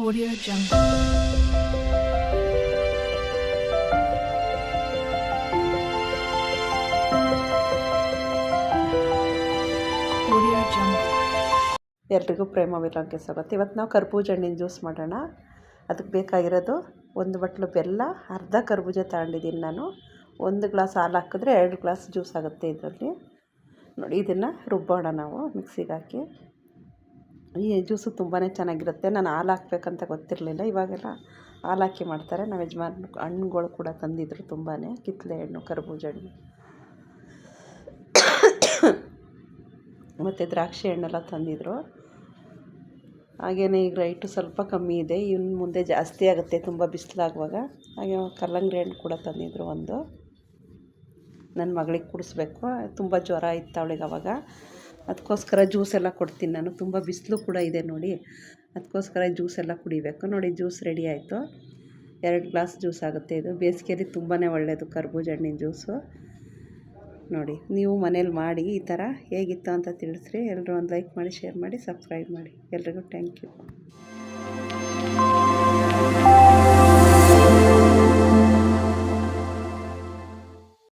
Audio Jungle. ಎಲ್ರಿಗೂ ಪ್ರೇಮ ವಿಲಾಗ್ಗೆ ಸ್ವಾಗತ. ಇವತ್ತು ನಾವು ಕರ್ಬೂಜ ಹಣ್ಣಿನ ಜ್ಯೂಸ್ ಮಾಡೋಣ. ಅದಕ್ಕೆ ಬೇಕಾಗಿರೋದು ಒಂದು ಬಟ್ಲು ಬೆಲ್ಲ, ಅರ್ಧ ಕರ್ಬೂಜ ತಗೊಂಡಿದ್ದೀನಿ ನಾನು. ಒಂದು ಗ್ಲಾಸ್ ಹಾಲು ಹಾಕಿದ್ರೆ ಎರಡು ಗ್ಲಾಸ್ ಜ್ಯೂಸ್ ಆಗುತ್ತೆ ಇದರಲ್ಲಿ. ನೋಡಿ, ಇದನ್ನು ರುಬ್ಬೋಣ ನಾವು ಮಿಕ್ಸಿಗೆ ಹಾಕಿ. ಈ ಜ್ಯೂಸು ತುಂಬಾ ಚೆನ್ನಾಗಿರುತ್ತೆ. ನಾನು ಹಾಲು ಹಾಕ್ಬೇಕಂತ ಗೊತ್ತಿರಲಿಲ್ಲ. ಇವಾಗೆಲ್ಲ ಹಾಲು ಹಾಕಿ ಮಾಡ್ತಾರೆ. ನಮ್ಮ ಯಜಮಾನ್ ಹಣ್ಣುಗಳು ಕೂಡ ತಂದಿದ್ರು ತುಂಬಾ ಕಿತ್ತಳೆ ಹಣ್ಣು, ಕರ್ಬೂಜ ಹಣ್ಣು. ಮತ್ತು ದ್ರಾಕ್ಷಿ ಹಣ್ಣೆಲ್ಲ ತಂದಿದ್ದರು ಹಾಗೆಯೇ ಈಗ ರೈಟು ಸ್ವಲ್ಪ ಕಮ್ಮಿ ಇದೆ. ಇನ್ನು ಮುಂದೆ ಜಾಸ್ತಿ ಆಗುತ್ತೆ ತುಂಬ ಬಿಸಿಲಾಗುವಾಗ. ಹಾಗೆ ಕಲ್ಲಂಗಡಿ ಹಣ್ಣು ಕೂಡ ತಂದಿದ್ದರು ಒಂದು. ನನ್ನ ಮಗಳಿಗೆ ಕುಡಿಸ್ಬೇಕು. ತುಂಬ ಜ್ವರ ಇತ್ತು ಅವಳಿಗೆ ಅವಾಗ. ಅದಕ್ಕೋಸ್ಕರ ಜ್ಯೂಸ್ ಎಲ್ಲ ಕೊಡ್ತೀನಿ ನಾನು. ತುಂಬ ಬಿಸಿಲು ಕೂಡ ಇದೆ ನೋಡಿ. ಅದಕ್ಕೋಸ್ಕರ ಜ್ಯೂಸ್ ಎಲ್ಲ ಕುಡಿಬೇಕು. ನೋಡಿ ಜ್ಯೂಸ್ ರೆಡಿ ಆಯಿತು. ಎರಡು ಗ್ಲಾಸ್ ಜ್ಯೂಸ್ ಆಗುತ್ತೆ ಇದು. ಬೇಸಿಗೆಯಲ್ಲಿ ತುಂಬಾ ಒಳ್ಳೆಯದು ಕರ್ಬೂಜ ಹಣ್ಣಿನ ಜ್ಯೂಸು. ನೋಡಿ, ನೀವು ಮನೇಲಿ ಮಾಡಿ ಈ ಥರ ಹೇಗಿತ್ತು ಅಂತ ತಿಳಿಸ್ರಿ. ಎಲ್ಲರೂ ಒಂದು ಲೈಕ್ ಮಾಡಿ, ಶೇರ್ ಮಾಡಿ, ಸಬ್ಸ್ಕ್ರೈಬ್ ಮಾಡಿ. ಎಲ್ರಿಗೂ ಥ್ಯಾಂಕ್ ಯು.